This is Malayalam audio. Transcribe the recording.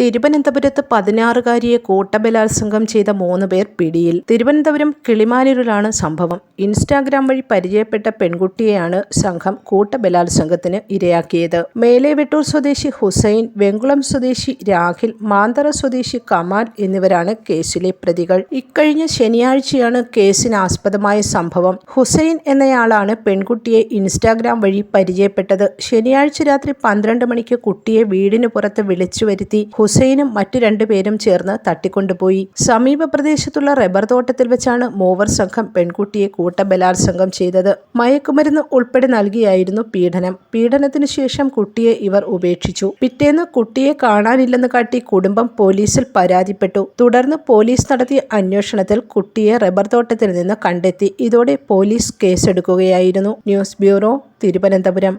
തിരുവനന്തപുരത്ത് പതിനാറുകാരിയെ കൂട്ടബലാത്സംഗം ചെയ്ത മൂന്ന് പേർ പിടിയിൽ. തിരുവനന്തപുരം കിളിമാനൂരിലാണ് സംഭവം. ഇൻസ്റ്റാഗ്രാം വഴി പരിചയപ്പെട്ട പെൺകുട്ടിയെയാണ് സംഘം കൂട്ടബലാത്സംഗത്തിന് ഇരയാക്കിയത്. മേലേവെട്ടൂർ സ്വദേശി ഹുസൈൻ വെങ്കുളം സ്വദേശി രാഹിൽ മാന്തറ സ്വദേശി കമാൽ എന്നിവരാണ് കേസിലെ പ്രതികൾ. ഇക്കഴിഞ്ഞ ശനിയാഴ്ചയാണ് കേസിന് ആസ്പദമായ സംഭവം. ഹുസൈൻ എന്നയാളാണ് പെൺകുട്ടിയെ ഇൻസ്റ്റാഗ്രാം വഴി പരിചയപ്പെട്ടത്. ശനിയാഴ്ച രാത്രി പന്ത്രണ്ട് മണിക്ക് കുട്ടിയെ വീടിന് പുറത്ത് വിളിച്ചു വരുത്തി ഹുസൈനും മറ്റു രണ്ടുപേരും ചേർന്ന് തട്ടിക്കൊണ്ടുപോയി. സമീപ പ്രദേശത്തുള്ള റബ്ബർ തോട്ടത്തിൽ വെച്ചാണ് മൂവർ സംഘം പെൺകുട്ടിയെ കൂട്ടബലാത്സംഗം ചെയ്തത്. മയക്കുമരുന്ന് ഉൾപ്പെടെ നൽകിയായിരുന്നു പീഡനം. പീഡനത്തിനു ശേഷം കുട്ടിയെ ഇവർ ഉപേക്ഷിച്ചു. പിറ്റേന്ന് കുട്ടിയെ കാണാനില്ലെന്ന് കാട്ടി കുടുംബം പോലീസിൽ പരാതിപ്പെട്ടു. തുടർന്ന് പോലീസ് നടത്തിയ അന്വേഷണത്തിൽ കുട്ടിയെ റബ്ബർ തോട്ടത്തിൽ നിന്ന് കണ്ടെത്തി. ഇതോടെ പോലീസ് കേസെടുക്കുകയായിരുന്നു. News bureau Thiruvananthapuram.